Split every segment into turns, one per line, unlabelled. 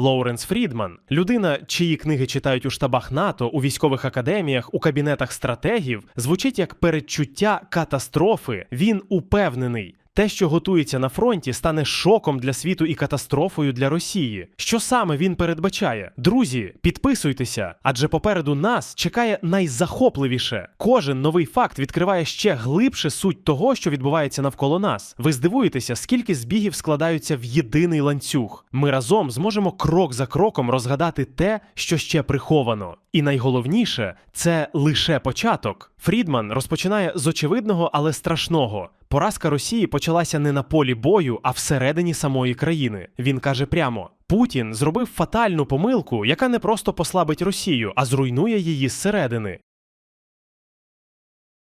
Лоуренс Фрідман, людина, чиї книги читають у штабах НАТО, у військових академіях, у кабінетах стратегів, звучить як передчуття катастрофи. Він упевнений. Те, що готується на фронті, стане шоком для світу і катастрофою для Росії. Що саме він передбачає? Друзі, підписуйтеся, адже попереду нас чекає найзахопливіше. Кожен новий факт відкриває ще глибше суть того, що відбувається навколо нас. Ви здивуєтеся, скільки збігів складаються в єдиний ланцюг. Ми разом зможемо крок за кроком розгадати те, що ще приховано. І найголовніше це лише початок. Фрідман розпочинає з очевидного, але страшного. Поразка Росії почалася не на полі бою, а всередині самої країни. Він каже прямо: Путін зробив фатальну помилку, яка не просто послабить Росію, а зруйнує її зсередини.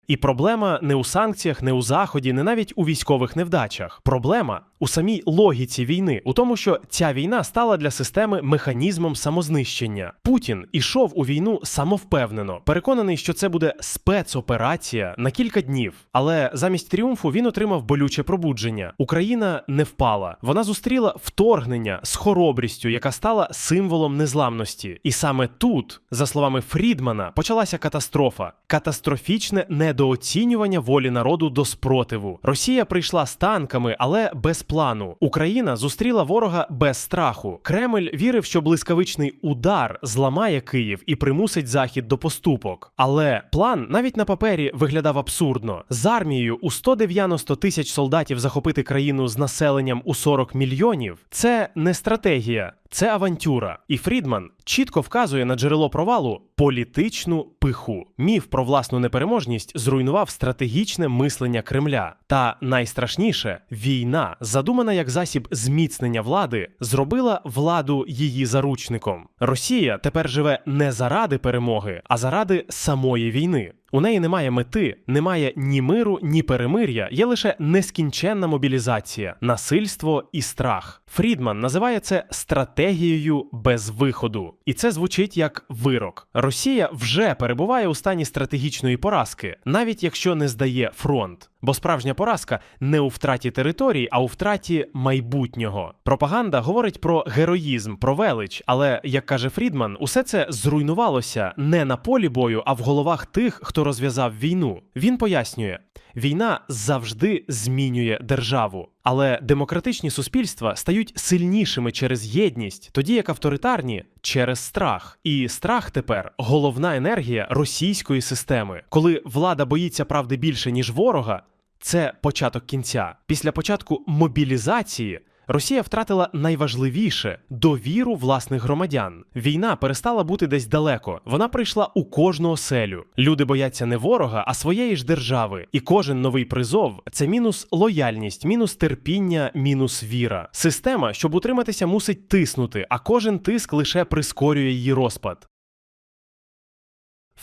І проблема не у санкціях, не у заході, не навіть у військових невдачах. Проблема у самій логіці війни, у тому, що ця війна стала для системи механізмом самознищення. Путін ішов у війну самовпевнено, переконаний, що це буде спецоперація на кілька днів. Але замість тріумфу він отримав болюче пробудження. Україна не впала. Вона зустріла вторгнення з хоробрістю, яка стала символом незламності. І саме тут, за словами Фрідмана, почалася катастрофа. Катастрофічне недооцінювання волі народу до спротиву. Росія прийшла з танками, але без плану. Україна зустріла ворога без страху. Кремль вірив, що блискавичний удар зламає Київ і примусить захід до поступок. Але план навіть на папері виглядав абсурдно. З армією у 190 тисяч солдатів захопити країну з населенням у 40 мільйонів це не стратегія. Це авантюра, і Фрідман чітко вказує на джерело провалу політичну пиху. Міф про власну непереможність зруйнував стратегічне мислення Кремля. Та найстрашніше війна, задумана як засіб зміцнення влади, зробила владу її заручником. Росія тепер живе не заради перемоги, а заради самої війни. У неї немає мети, немає ні миру, ні перемир'я, є лише нескінченна мобілізація, насильство і страх. Фрідман називає це стратегією без виходу, і це звучить як вирок. Росія вже перебуває у стані стратегічної поразки, навіть якщо не здає фронт. Бо справжня поразка не у втраті території, а у втраті майбутнього. Пропаганда говорить про героїзм, про велич, але як каже Фрідман, усе це зруйнувалося не на полі бою, а в головах тих, хто розв'язав війну. Він пояснює. Війна завжди змінює державу, але демократичні суспільства стають сильнішими через єдність, тоді як авторитарні через страх. І страх тепер головна енергія російської системи. Коли влада боїться правди більше ніж ворога, це початок кінця. Після початку мобілізації. Росія втратила найважливіше довіру власних громадян. Війна перестала бути десь далеко. Вона прийшла у кожну оселю. Люди бояться не ворога, а своєї ж держави. І кожен новий призов це мінус лояльність, мінус терпіння, мінус віра. Система, щоб утриматися, мусить тиснути, а кожен тиск лише прискорює її розпад.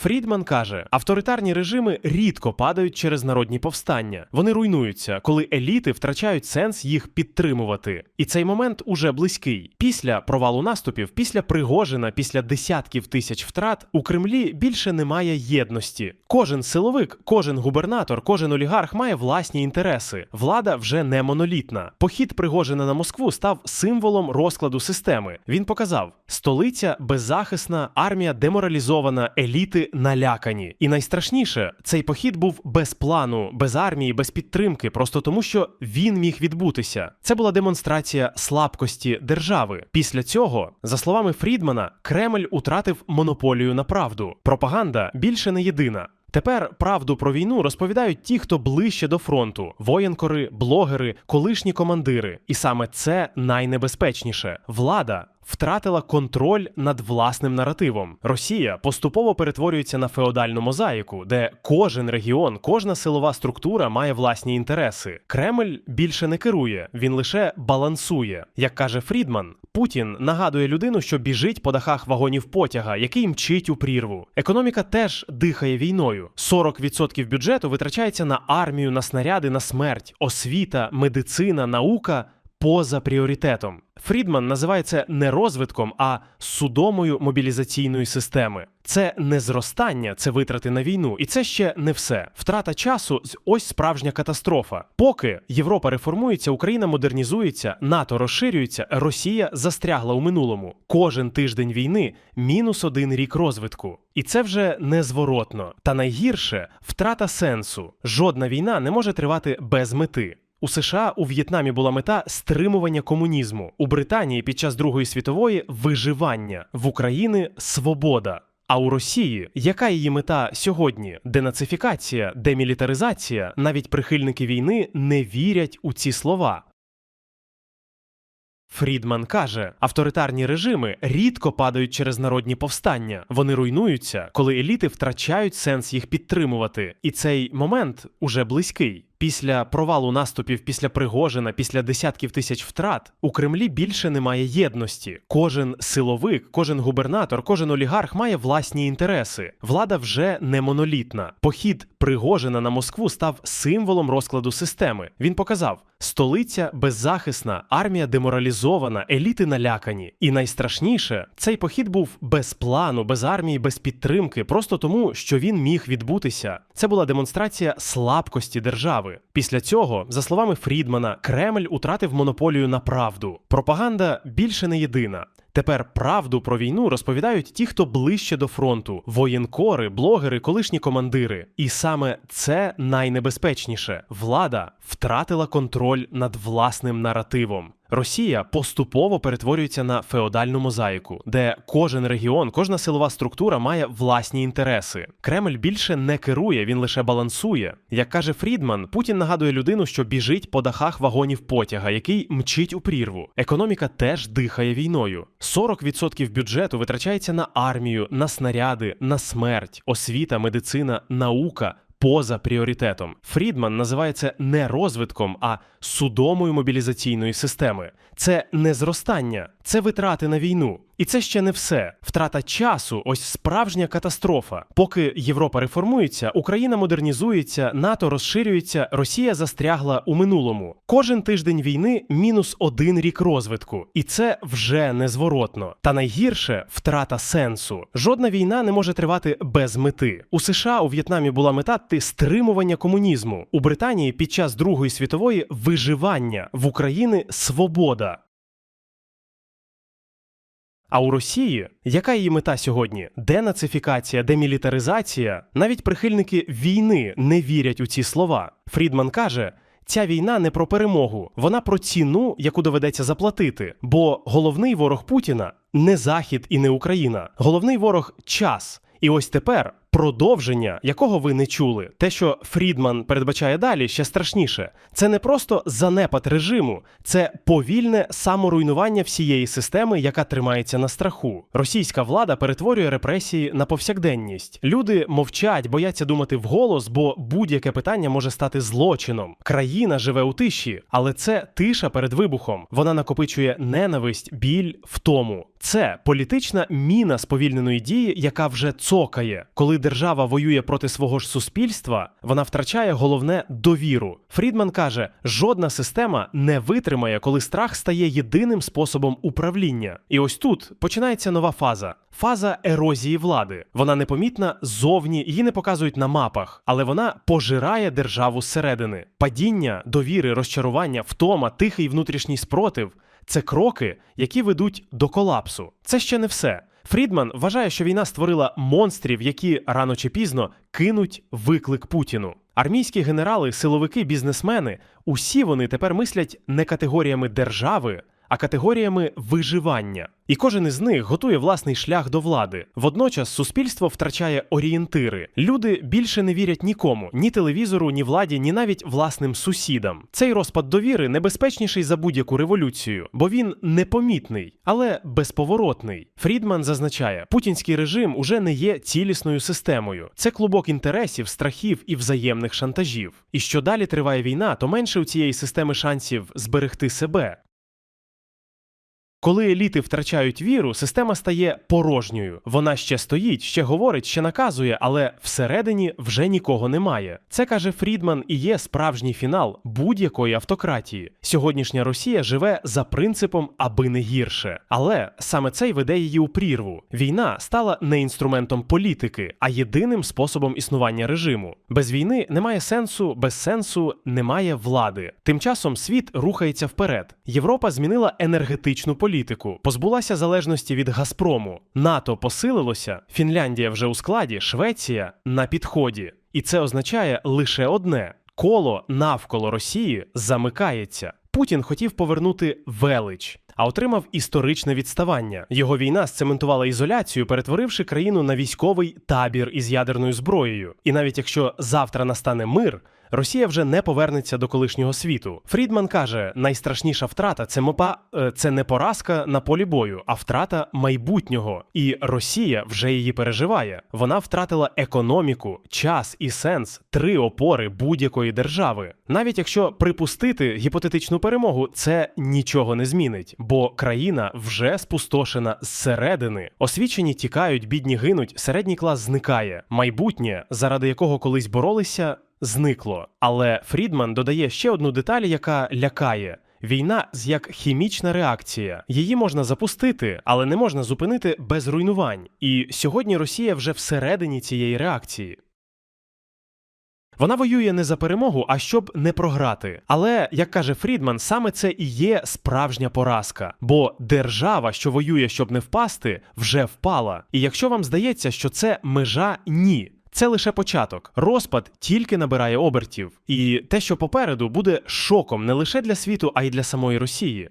Фрідман каже, авторитарні режими рідко падають через народні повстання. Вони руйнуються, коли еліти втрачають сенс їх підтримувати. І цей момент уже близький. Після провалу наступів, після Пригожина, після десятків тисяч втрат у Кремлі більше немає єдності. Кожен силовик, кожен губернатор, кожен олігарх має власні інтереси. Влада вже не монолітна. Похід Пригожина на Москву став символом розкладу системи. Він показав: столиця беззахисна, армія деморалізована, еліти налякані. І найстрашніше, цей похід був без плану, без армії, без підтримки, просто тому, що він міг відбутися. Це була демонстрація слабкості держави. Після цього, за словами Фрідмана, Кремль утратив монополію на правду. Пропаганда більше не єдина. Тепер правду про війну розповідають ті, хто ближче до фронту: воєнкори, блогери, колишні командири. І саме це найнебезпечніше. Влада втратила контроль над власним наративом. Росія поступово перетворюється на феодальну мозаїку, де кожен регіон, кожна силова структура має власні інтереси. Кремль більше не керує, він лише балансує. Як каже Фрідман, Путін нагадує людину, що біжить по дахах вагонів потяга, який мчить у прірву. Економіка теж дихає війною. 40% бюджету витрачається на армію, на снаряди, на смерть, освіта, медицина, наука поза пріоритетом. Фрідман називає це не розвитком, а судомою мобілізаційної системи. Це не зростання, це витрати на війну, і це ще не все. Втрата часу ось справжня катастрофа. Поки Європа реформується, Україна модернізується, НАТО розширюється, Росія застрягла у минулому. Кожен тиждень війни мінус один рік розвитку. І це вже незворотно. Та найгірше втрата сенсу. Жодна війна не може тривати без мети. У США у В'єтнамі була мета стримування комунізму, у Британії під час Другої світової виживання, в Україні свобода. А у Росії яка її мета сьогодні? Денацифікація, демілітаризація. Навіть прихильники війни не вірять у ці слова. Фрідман каже, авторитарні режими рідко падають через народні повстання. Вони руйнуються, коли еліти втрачають сенс їх підтримувати. І цей момент уже близький. Після провалу наступів після Пригожина, після десятків тисяч втрат у Кремлі більше немає єдності. Кожен силовик, кожен губернатор, кожен олігарх має власні інтереси. Влада вже не монолітна. Похід Пригожина на Москву став символом розкладу системи. Він показав: столиця беззахисна, армія деморалізована, еліти налякані. І найстрашніше, цей похід був без плану, без армії, без підтримки, просто тому, що він міг відбутися. Це була демонстрація слабкості держави. Після цього, за словами Фрідмана, Кремль утратив монополію на правду. Пропаганда більше не єдина. Тепер правду про війну розповідають ті, хто ближче до фронту: воєнкори, блогери, колишні командири. І саме це найнебезпечніше. Влада втратила контроль над власним наративом. Росія поступово перетворюється на феодальну мозаїку, де кожен регіон, кожна силова структура має власні інтереси. Кремль більше не керує, він лише балансує. Як каже Фрідман, Путін нагадує людину, що біжить по дахах вагонів потяга, який мчить у прірву. Економіка теж дихає війною. 40% бюджету витрачається на армію, на снаряди, на смерть, освіта, медицина, наука. Поза пріоритетом Фрідман називає це не розвитком, а судомою мобілізаційної системи. Це не зростання, це витрати на війну. І це ще не все. Втрата часу ось справжня катастрофа. Поки Європа реформується, Україна модернізується, НАТО розширюється, Росія застрягла у минулому. Кожен тиждень війни мінус один рік розвитку, і це вже незворотно. Та найгірше втрата сенсу. Жодна війна не може тривати без мети. У США у В'єтнамі була мета ти стримування комунізму. У Британії під час Другої світової виживання в Україні свобода. А у Росії яка її мета сьогодні? Денацифікація, демілітаризація? Навіть прихильники війни не вірять у ці слова. Фрідман каже. Ця війна не про перемогу, вона про ціну, яку доведеться заплатити. Бо головний ворог Путіна не Захід і не Україна. Головний ворог час. І ось тепер продовження, якого ви не чули. Те, що Фрідман передбачає далі, ще страшніше. Це не просто занепад режиму, це повільне саморуйнування всієї системи, яка тримається на страху. Російська влада перетворює репресії на повсякденність. Люди мовчать, бояться думати вголос, бо будь-яке питання може стати злочином. Країна живе у тиші, але це тиша перед вибухом. Вона накопичує ненависть, біль, втому. Це політична міна сповільненої дії, яка вже цокає. Коли держава воює проти свого ж суспільства, вона втрачає головне довіру. Фрідман каже: жодна система не витримає, коли страх стає єдиним способом управління. І ось тут починається нова фаза. Фаза ерозії влади. Вона непомітна ззовні, її не показують на мапах, але вона пожирає державу зсередини. Падіння, довіри, розчарування, втома, тихий внутрішній спротив це кроки, які ведуть до колапсу. Це ще не все. Фрідман вважає, що війна створила монстрів, які рано чи пізно кинуть виклик Путіну. Армійські генерали, силовики, бізнесмени усі вони тепер мислять не категоріями держави, а категоріями виживання. І кожен із них готує власний шлях до влади. Водночас суспільство втрачає орієнтири. Люди більше не вірять нікому, ні телевізору, ні владі, ні навіть власним сусідам. Цей розпад довіри небезпечніший за будь-яку революцію, бо він непомітний, але безповоротний. Фрідман зазначає, путінський режим уже не є цілісною системою. Це клубок інтересів, страхів і взаємних шантажів. І що далі триває війна, то менше у цієї системи шансів зберегти себе. Коли еліти втрачають віру, система стає порожньою. Вона ще стоїть, ще говорить, ще наказує, але всередині вже нікого немає. Це каже Фрідман і є справжній фінал будь-якої автократії. Сьогоднішня Росія живе за принципом аби не гірше. Але саме це й веде її у прірву. Війна стала не інструментом політики, а єдиним способом існування режиму. Без війни немає сенсу, без сенсу немає влади. Тим часом світ рухається вперед. Європа змінила енергетичну політику, позбулася залежності від Газпрому. НАТО посилилося, Фінляндія вже у складі, Швеція на підході. І це означає лише одне: коло навколо Росії замикається. Путін хотів повернути велич. А отримав історичне відставання. Його війна сцементувала ізоляцію, перетворивши країну на військовий табір із ядерною зброєю. І навіть якщо завтра настане мир, Росія вже не повернеться до колишнього світу. Фрідман каже: найстрашніша втрата це мопа е, це не поразка на полі бою, а втрата майбутнього. І Росія вже її переживає. Вона втратила економіку, час і сенс три опори будь-якої держави. Навіть якщо припустити гіпотетичну перемогу, це нічого не змінить, бо країна вже спустошена зсередини. Освічені тікають, бідні гинуть, середній клас зникає. Майбутнє, заради якого колись боролися, зникло. Але Фрідман додає ще одну деталь, яка лякає. Війна з як хімічна реакція. Її можна запустити, але не можна зупинити без руйнувань. І сьогодні Росія вже всередині цієї реакції. Вона воює не за перемогу, а щоб не програти. Але, як каже Фрідман, саме це і є справжня поразка. Бо держава, що воює, щоб не впасти, вже впала. І якщо вам здається, що це межа, ні. Це лише початок. Розпад тільки набирає обертів, і те, що попереду, буде шоком не лише для світу, а й для самої Росії.